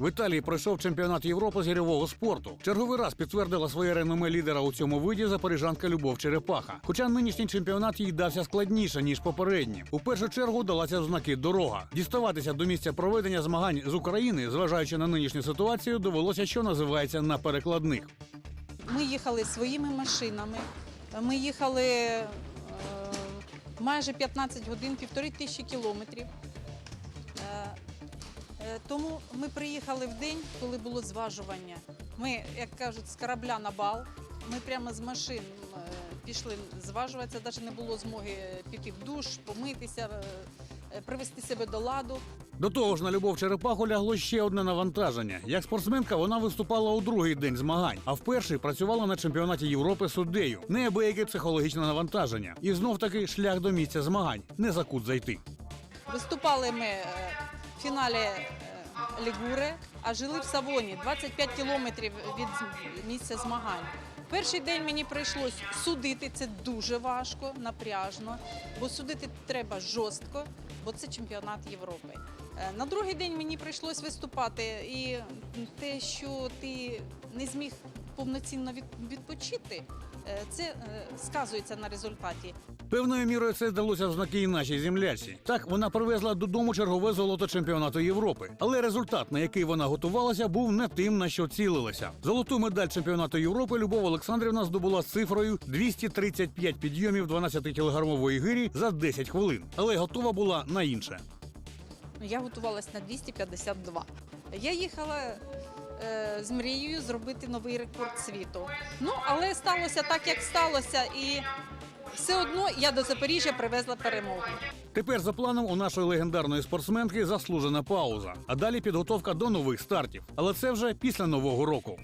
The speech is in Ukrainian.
В Італії пройшов чемпіонат Європи з гірьового спорту. Черговий раз підтвердила своє реноме лідера у цьому виді запоріжанка Любов Черепаха. Хоча нинішній чемпіонат їй дався складніше ніж попередні. У першу чергу далася в знаки дорога. Діставатися до місця проведення змагань з України, зважаючи на нинішню ситуацію, довелося, що називається на перекладних. Ми їхали своїми машинами. Ми їхали е, майже 15 годин, півтори тисячі кілометрів. Е, тому ми приїхали в день, коли було зважування. Ми, як кажуть, з корабля на бал. Ми прямо з машин е, пішли зважуватися, навіть не було змоги піти в душ, помитися, е, е, привести себе до ладу. До того ж, на Любов Черепаху лягло ще одне навантаження. Як спортсменка вона виступала у другий день змагань, а в перший працювала на чемпіонаті Європи суддею. Неабияке психологічне навантаження. І знов таки шлях до місця змагань. Не за кут зайти. Виступали ми е, фіналі Лігури, а жили в Савоні 25 кілометрів від місця змагань. Перший день мені прийшлось судити, це дуже важко, напряжно, бо судити треба жорстко, бо це чемпіонат Європи. Е, На другий день мені прийшлось виступати, і те, що ти не зміг повноцінно від- відпочити, е, це е, сказується на результаті. Певною мірою це здалося в знаки і нашій земляці. Так вона привезла додому чергове золото чемпіонату Європи. Але результат, на який вона готувалася, був не тим, на що цілилася. Золоту медаль чемпіонату Європи Любов Олександрівна здобула з цифрою 235 підйомів 12-кілограмової гирі за 10 хвилин. Але готова була на інше. Ну, Я готувалась на 252. Я їхала з мрією зробити новий рекорд світу. Ну, але сталося так, як сталося, і все одно я до Запоріжжя привезла перемогу. Тепер за планом у нашої легендарної спортсменки заслужена пауза, а далі підготовка до нових стартів. Але це вже після нового року.